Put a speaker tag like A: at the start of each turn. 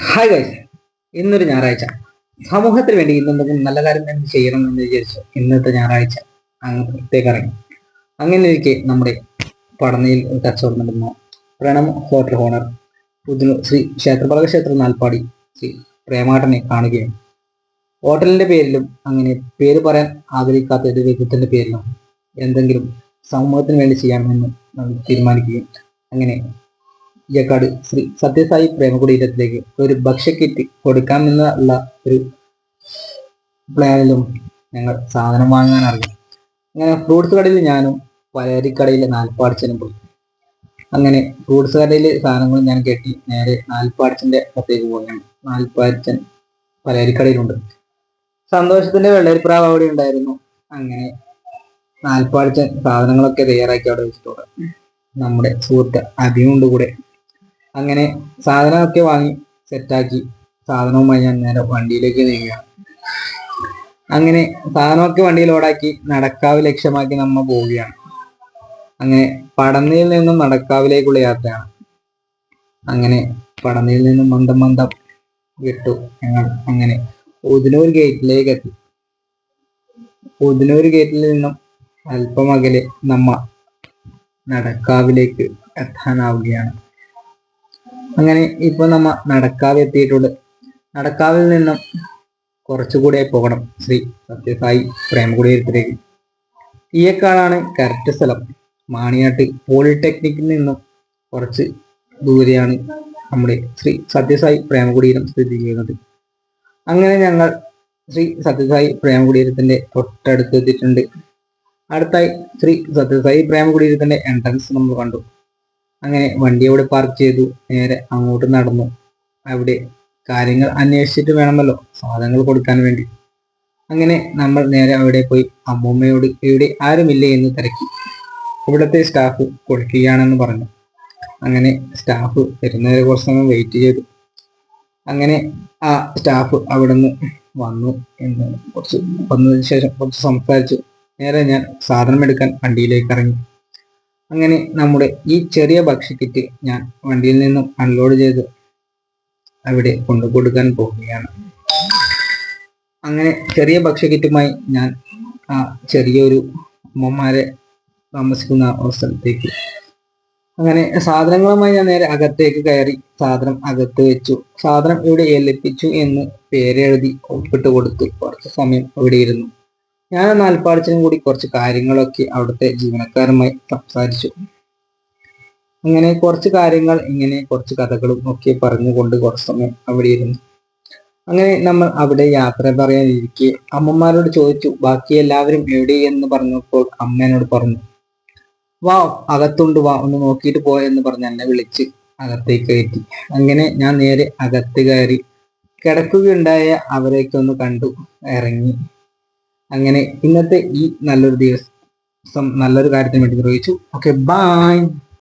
A: Hi guys ഇന്നൊരു ഞായറാഴ്ച. സമൂഹത്തിന് വേണ്ടി ഇന്നെന്തെങ്കിലും നല്ല കാര്യം തന്നെ ചെയ്യണം എന്ന് വിചാരിച്ചു ഇന്നത്തെ ഞായറാഴ്ച അങ്ങത്തേക്ക് ഇറങ്ങി. അങ്ങനെ ഇരിക്കെ നമ്മുടെ പഠനയിൽ കച്ചവടം നടന്ന. Pranav hotel owner. പുതിയ ശ്രീ ക്ഷേത്രപാലക ക്ഷേത്ര നാൽപ്പാടി ശ്രീ പ്രേമാട്ടനെ കാണുകയും ഹോട്ടലിന്റെ പേരിലും അങ്ങനെ പേര് പറയാൻ ആഗ്രഹിക്കാത്ത ഒരു വ്യക്തിത്വത്തിന്റെ പേരിലും എന്തെങ്കിലും സമൂഹത്തിന് വേണ്ടി ചെയ്യാമെന്ന് നമ്മൾ തീരുമാനിക്കുകയും അങ്ങനെ ജക്കാട് ശ്രീ സത്യസായി പ്രേമകുടീരത്തിലേക്ക് ഒരു ഭക്ഷ്യക്കിറ്റ് കൊടുക്കാമെന്നുള്ള ഒരു പ്ലാനിലും ഞങ്ങൾ സാധനം വാങ്ങാൻ അറിയാം അങ്ങനെ ഫ്രൂട്ട്സ് കടയിൽ ഞാനും പലചരക്കടയിലെ നാൽപ്പാടിച്ചനും പോയി. അങ്ങനെ ഫ്രൂട്ട്സ് കടയിലെ സാധനങ്ങൾ ഞാൻ കെട്ടി നേരെ നാൽപ്പാടിച്ചന്റെ അടുത്തേക്ക് പോവുകയാണ്. നാൽപ്പാടിച്ചൻ പലരിക്കടയിലുണ്ട് സന്തോഷത്തിന്റെ വെള്ളരിപ്രാവ് അവിടെ ഉണ്ടായിരുന്നു. അങ്ങനെ നാൽപ്പാടിച്ചൻ സാധനങ്ങളൊക്കെ തയ്യാറാക്കി അവിടെ വെച്ചിട്ടുണ്ട്. നമ്മുടെ സുഹൃത്ത് അഭിയുണ്ട് കൂടെ അങ്ങനെ സാധനമൊക്കെ വാങ്ങി സെറ്റാക്കി. സാധനവുമായി ഞാൻ നേരെ വണ്ടിയിലേക്ക് നീങ്ങുക. അങ്ങനെ സാധനമൊക്കെ വണ്ടിയിൽ ഓടാക്കി നടക്കാവ് ലക്ഷ്യമാക്കി നമ്മ പോവുകയാണ്. അങ്ങനെ പടന്നിയിൽ നിന്നും നടക്കാവിലേക്കുള്ള യാത്രയാണ്. അങ്ങനെ പടന്നിയിൽ നിന്നും മന്ദം മന്ദം വിട്ടു ഞങ്ങൾ അങ്ങനെ ഉദിനൂർ ഗേറ്റിലേക്ക് എത്തി. ഉദിനൂർ ഗേറ്റിൽ നിന്നും അല്പം അകലെ നമ്മ നടക്കാവിലേക്ക് എത്താനാവുകയാണ്. അങ്ങനെ ഇപ്പൊ നമ്മ നടക്കാവ് എത്തിയിട്ടുണ്ട്. നടക്കാവിൽ നിന്നും കുറച്ചുകൂടെ പോകണം. ശ്രീ സത്യസായി പ്രേമകുടീരത്തിലേക്ക് ഈയക്കാടാണ് കറക്റ്റ് സ്ഥലം. മാണിയാട്ട് പോളിടെക്നിക്കിൽ നിന്നും കുറച്ച് ദൂരെയാണ് നമ്മുടെ ശ്രീ സത്യസായി പ്രേമകുടീരം സ്ഥിതി ചെയ്യുന്നത്. അങ്ങനെ ഞങ്ങൾ ശ്രീ സത്യസായി പ്രേമകുടീരത്തിന്റെ തൊട്ടടുത്ത് എത്തിയിട്ടുണ്ട്. അടുത്തായി ശ്രീ സത്യസായി പ്രേമകുടീരത്തിന്റെ എൻട്രൻസ് നമ്മൾ കണ്ടു. അങ്ങനെ വണ്ടി അവിടെ പാർക്ക് ചെയ്തു. നേരെ അങ്ങോട്ട് നടന്നു. അവിടെ കാര്യങ്ങൾ അന്വേഷിച്ചിട്ട് വേണമല്ലോ സാധനങ്ങൾ കൊടുക്കാൻ വേണ്ടി. അങ്ങനെ നമ്മൾ നേരെ അവിടെ പോയി. അമ്മൂമ്മയോട് ഇവിടെ ആരുമില്ലേ എന്ന് തിരക്കി. ഇവിടുത്തെ സ്റ്റാഫ് കൊടുക്കുകയാണെന്ന് പറഞ്ഞു. അങ്ങനെ സ്റ്റാഫ് വരുന്നവരെ കുറച്ച് സമയം വെയിറ്റ് ചെയ്തു. അങ്ങനെ ആ സ്റ്റാഫ് അവിടെ നിന്ന് വന്നു എന്ന് കുറച്ച് വന്നതിന് ശേഷം കുറച്ച് സംസാരിച്ചു. നേരെ ഞാൻ സാധനം എടുക്കാൻ വണ്ടിയിലേക്ക് ഇറങ്ങി. അങ്ങനെ നമ്മുടെ ഈ ചെറിയ ഭക്ഷ്യക്കിറ്റ് ഞാൻ വണ്ടിയിൽ നിന്നും അൺലോഡ് ചെയ്ത് അവിടെ കൊണ്ടു കൊടുക്കാൻ പോവുകയാണ്. അങ്ങനെ ചെറിയ ഭക്ഷ്യക്കിറ്റുമായി ഞാൻ ആ ചെറിയൊരു അമ്മമാരെ താമസിക്കുന്ന ഒരു സ്ഥലത്തേക്ക്. അങ്ങനെ സാധനങ്ങളുമായി ഞാൻ നേരെ അകത്തേക്ക് കയറി സാധനം അകത്ത് വെച്ചു. സാധനം ഇവിടെ ഏൽപ്പിച്ചു എന്ന് പേരെഴുതി ഒപ്പിട്ട് കൊടുത്തു കുറച്ച് സമയം അവിടെ ഇരുന്നു. ഞാൻ നാൽപ്പാടിച്ചിനും കൂടി കുറച്ച് കാര്യങ്ങളൊക്കെ അവിടുത്തെ ജീവനക്കാരുമായി സംസാരിച്ചു. അങ്ങനെ കുറച്ച് കാര്യങ്ങൾ ഇങ്ങനെ കുറച്ച് കഥകളും ഒക്കെ പറഞ്ഞുകൊണ്ട് കുറച്ച് സമയം അവിടെ ഇരുന്നു അങ്ങനെ നമ്മൾ അവിടെ യാത്ര പറയാനിരിക്കെ അമ്മമാരോട് ചോദിച്ചു ബാക്കി എല്ലാവരും എവിടെ? എന്ന് പറഞ്ഞപ്പോൾ അമ്മ എന്നോട് പറഞ്ഞു വാ അകത്തുണ്ട് വാ ഒന്ന് നോക്കിയിട്ട് പോയെന്ന് പറഞ്ഞ് എന്നെ വിളിച്ച് അകത്തേക്ക് കയറ്റി. അങ്ങനെ ഞാൻ നേരെ അകത്ത് കയറി കിടക്കുകയുണ്ടായ അവരെയൊക്കെ ഒന്ന് കണ്ടു ഇറങ്ങി. അങ്ങനെ ഇന്നത്തെ ഈ നല്ലൊരു ദിവസം നല്ലൊരു കാര്യത്തിന് വേണ്ടി നിർവഹിച്ചു. Okay bye